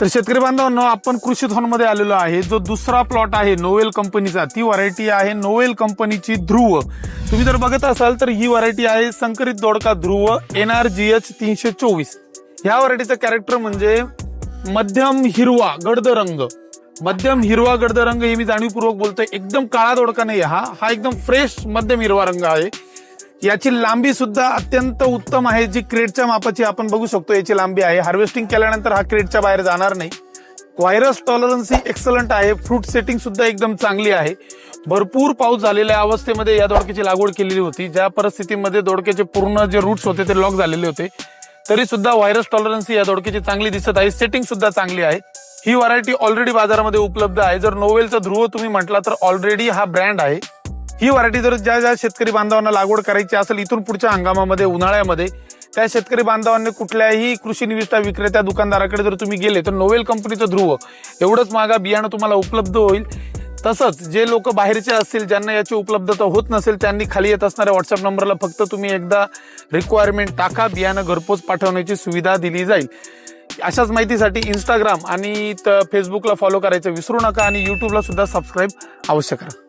तर शेतकरी बांधवांनो आपण कृषी मध्ये आलेलो आहे. जो दुसरा प्लॉट आहे नोवेल कंपनीचा ती व्हरायटी आहे नोवेल कंपनीची ध्रुव. तुम्ही जर बघत असाल तर ही व्हरायटी आहे संकरित दोडका Dhruv N R G H तीनशे चोवीस. ह्या व्हरायटीचं कॅरेक्टर म्हणजे मध्यम हिरवा गडद रंग. मध्यम हिरवा गडद रंग हे मी जाणीवपूर्वक बोलतोय. एकदम काळा दोडका नाही हा. हा एकदम फ्रेश मध्यम हिरवा रंग आहे. याची लांबी सुद्धा अत्यंत उत्तम आहे जी क्रेटच्या मापाची आपण बघू शकतो. याची लांबी आहे. हार्वेस्टिंग केल्यानंतर हा क्रेटच्या बाहेर जाणार नाही. व्हायरस टॉलरन्स ही एक्सलंट आहे. फ्रूट सेटिंग सुद्धा एकदम चांगली आहे. भरपूर पाऊस झालेल्या अवस्थेमध्ये या दोडक्याची लागवड केलेली होती. ज्या परिस्थितीमध्ये दोडक्याचे पूर्ण जे रूट्स होते ते लॉक झालेले होते. तरी सुद्धा व्हायरस टॉलरन्स या दोडक्याची चांगली दिसत आहे. सेटिंग सुद्धा चांगली आहे. ही व्हरायटी ऑलरेडी बाजारामध्ये उपलब्ध आहे. जर नोवेलचा ध्रुव तुम्ही म्हटला तर ऑलरेडी हा ब्रँड आहे. ही व्हरायटी जर ज्या ज्या शेतकरी बांधवांना लागवड करायची असेल इथून पुढच्या हंगामामध्ये उन्हाळ्यामध्ये त्या शेतकरी बांधवांनी कुठल्याही कृषी निविष्ठा विक्रेत्या दुकानदाराकडे जर तुम्ही गेले तर नोवेल कंपनीचं ध्रुव एवढंच मागा बियाणं तुम्हाला उपलब्ध होईल. तसंच जे लोक बाहेरचे असतील ज्यांना याची उपलब्धता होत नसेल त्यांनी खाली येत असणाऱ्या व्हॉट्सअप नंबरला फक्त तुम्ही एकदा रिक्वायरमेंट टाका बियाणं घरपोच पाठवण्याची सुविधा दिली जाईल. अशाच माहितीसाठी इंस्टाग्राम आणि फेसबुकला फॉलो करायचं विसरू नका आणि युट्यूबला सुद्धा सबस्क्राईब अवश्य करा.